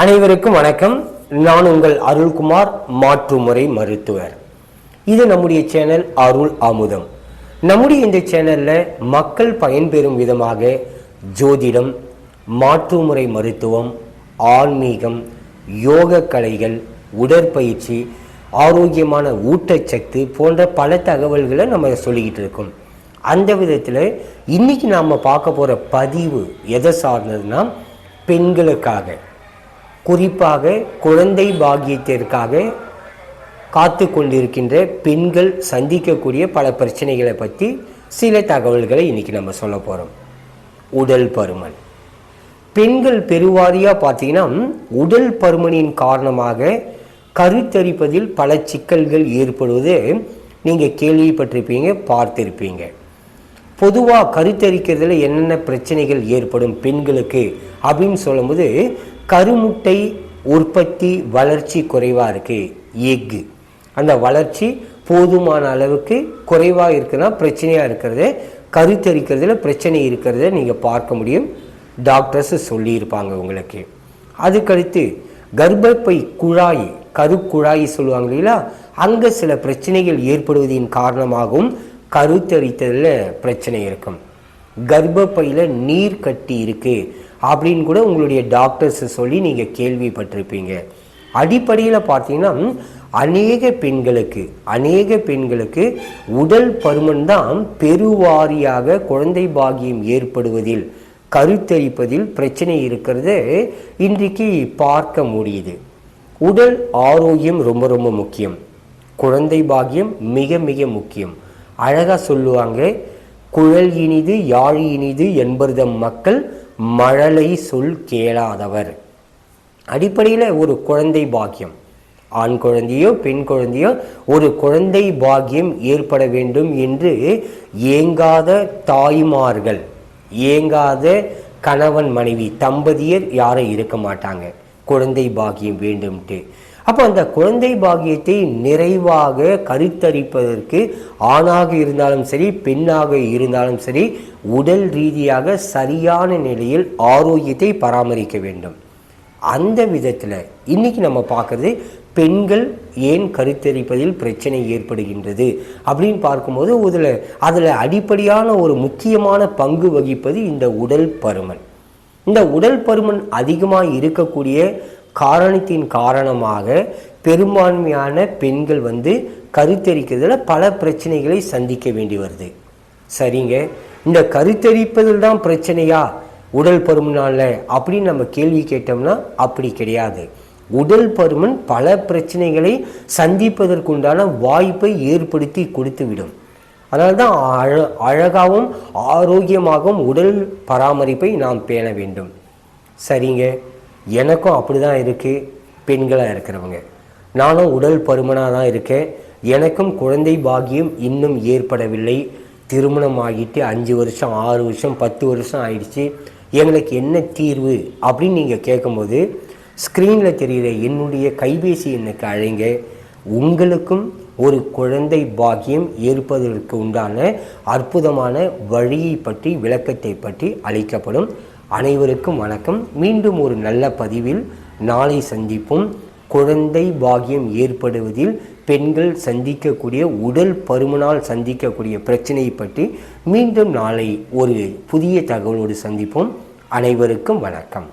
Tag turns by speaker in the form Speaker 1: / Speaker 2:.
Speaker 1: அனைவருக்கும் வணக்கம். நான் உங்கள் அருள்குமார் மாற்றுமுறை மருத்துவர். இது நம்முடைய சேனல் அருள் அமுதம் நம்முடைய இந்த சேனல்ல மக்கள் பயன்பெறும் விதமாக ஜோதிடம் மாற்றுமுறை மருத்துவம் ஆன்மீகம் யோக கலைகள் உடற்பயிற்சி ஆரோக்கியமான ஊட்டச்சத்து போன்ற பல தகவல்களை நம்ம சொல்லிக்கிட்டு இருக்கோம். அந்த விதத்தில் இன்னைக்கு நாம் பார்க்க போகிற பதிவு எதை சார்ந்ததுன்னா பெண்களுக்காக. குறிப்பாக குழந்தை பாக்கியத்திற்காக காத்து கொண்டிருக்கின்ற பெண்கள் சந்திக்கக்கூடிய பல பிரச்சனைகளை பற்றி சில தகவல்களை இன்னைக்கு நம்ம சொல்ல போகிறோம் உடல் பருமன். பெண்கள் பெருவாரியாக பார்த்தீங்கன்னா உடல் பருமனின் காரணமாக கருத்தரிப்பதில் பல சிக்கல்கள் ஏற்படுவது நீங்கள் கேள்விப்பட்டிருப்பீங்க பார்த்துருப்பீங்க. பொதுவாக கருத்தரிக்கிறதுல என்னென்ன பிரச்சனைகள் ஏற்படும் பெண்களுக்கு அப்படின்னு சொல்லும்போது கருமுட்டை உற்பத்தி வளர்ச்சி குறைவாக இருக்குது எக்கு அந்த வளர்ச்சி போதுமான அளவுக்கு குறைவாக இருக்குன்னா பிரச்சனையாக இருக்கிறது. கருத்தரிக்கிறதுல பிரச்சனை இருக்கிறத நீங்கள் பார்க்க முடியும். டாக்டர்ஸ் சொல்லியிருப்பாங்க உங்களுக்கு. அதுக்கடுத்து கர்ப்பப்பை குழாய் கருக்குழாய் சொல்லுவாங்க இல்லைங்களா? அங்கே சில பிரச்சனைகள் ஏற்படுவதின் காரணமாகவும் கருத்தரித்ததில் பிரச்சனை இருக்கும். கர்ப்பப்பையில் நீர் கட்டி இருக்குது அப்படின்னு கூட உங்களுடைய டாக்டர்ஸ் சொல்லி நீங்கள் கேள்விப்பட்டிருப்பீங்க. அடிப்படையில் பார்த்தீங்கன்னா அநேக பெண்களுக்கு அநேக பெண்களுக்கு உடல் பருமன் தான் பெருவாரியாக குழந்தை பாகியம் ஏற்படுவதில் கருத்தரிப்பதில் பிரச்சனை இருக்கிறது. இன்றைக்கு பார்க்க முடியுது. உடல் ஆரோக்கியம் ரொம்ப ரொம்ப முக்கியம். குழந்தை பாகியம் மிக மிக முக்கியம். அழகாக சொல்லுவாங்க குழல் இனிது யாழ் இனிது என்பதம் மக்கள் மழலை சொல் கேளாதவர். அடிப்படையில் ஒரு குழந்தை பாக்கியம். ஆண் குழந்தையோ பெண் குழந்தையோ ஒரு குழந்தை பாக்கியம் ஏற்பட வேண்டும் என்று ஏங்காத தாய்மார்கள் ஏங்காத கணவன் மனைவி தம்பதியர் யாரும் இருக்க மாட்டாங்க. குழந்தை பாக்கியம் வேண்டும்ட்டு. அப்போ அந்த குழந்தை பாக்கியத்தை நிறைவாக கருத்தரிப்பதற்கு ஆணாக இருந்தாலும் சரி பெண்ணாக இருந்தாலும் சரி உடல் ரீதியாக சரியான நிலையில் ஆரோக்கியத்தை பராமரிக்க வேண்டும். அந்த விதத்தில் இன்னைக்கு நம்ம பார்க்குறது பெண்கள் ஏன் கருத்தரிப்பதில் பிரச்சனை ஏற்படுகின்றது அப்படின்னு பார்க்கும்போது அதில் அதில் அடிப்படையான ஒரு முக்கியமான பங்கு வகிப்பது இந்த உடல் பருமன். இந்த உடல் பருமன் அதிகமாக இருக்கக்கூடிய காரணத்தின் காரணமாக பெரும்பான்மையான பெண்கள் வந்து கருத்தரிக்கிறதுல பல பிரச்சனைகளை சந்திக்க வேண்டி வருது. சரிங்க? இந்த கருத்தரிப்பதில் தான் பிரச்சனையா? உடல் பருமனால அப்படின்னு நம்ம கேள்வி கேட்டோம்னா அப்படி கிடையாது. உடல் பருமன் பல பிரச்சனைகளை சந்திப்பதற்குண்டான வாய்ப்பை ஏற்படுத்தி கொடுத்துவிடும். அதனால தான் அழ அழகாகவும் ஆரோக்கியமாகவும் உடல் பராமரிப்பை நாம் பேண வேண்டும். சரிங்க. எனக்கும் அப்படி தான் இருக்குது பெண்களாக இருக்கிறவங்க. நானும் உடல் பருமனாக தான் இருக்கேன். எனக்கும் குழந்தை பாக்கியம் இன்னும் ஏற்படவில்லை. திருமணம் ஆகிட்டு அஞ்சு வருஷம் ஆறு வருஷம் பத்து வருஷம் ஆயிடுச்சு. எங்களுக்கு என்ன தீர்வு அப்படின்னு நீங்கள் கேட்கும்போது ஸ்க்ரீனில் தெரிகிற என்னுடைய கைபேசி எண்ணுக்கு அழைங்க. உங்களுக்கும் ஒரு குழந்தை பாக்கியம் ஏற்பதற்கு உண்டான அற்புதமான வழியை பற்றி விளக்கத்தை பற்றி அளிக்கப்படும். அனைவருக்கும் வணக்கம். மீண்டும் ஒரு நல்ல பதிவில் நாளை சந்திப்போம். குழந்தை பாகியம் ஏற்படுவதில் பெண்கள் சந்திக்கக்கூடிய உடல் பருமனால் சந்திக்கக்கூடிய பிரச்சனையை பற்றி மீண்டும் நாளை ஒரு புதிய தகவலோடு சந்திப்போம். அனைவருக்கும் வணக்கம்.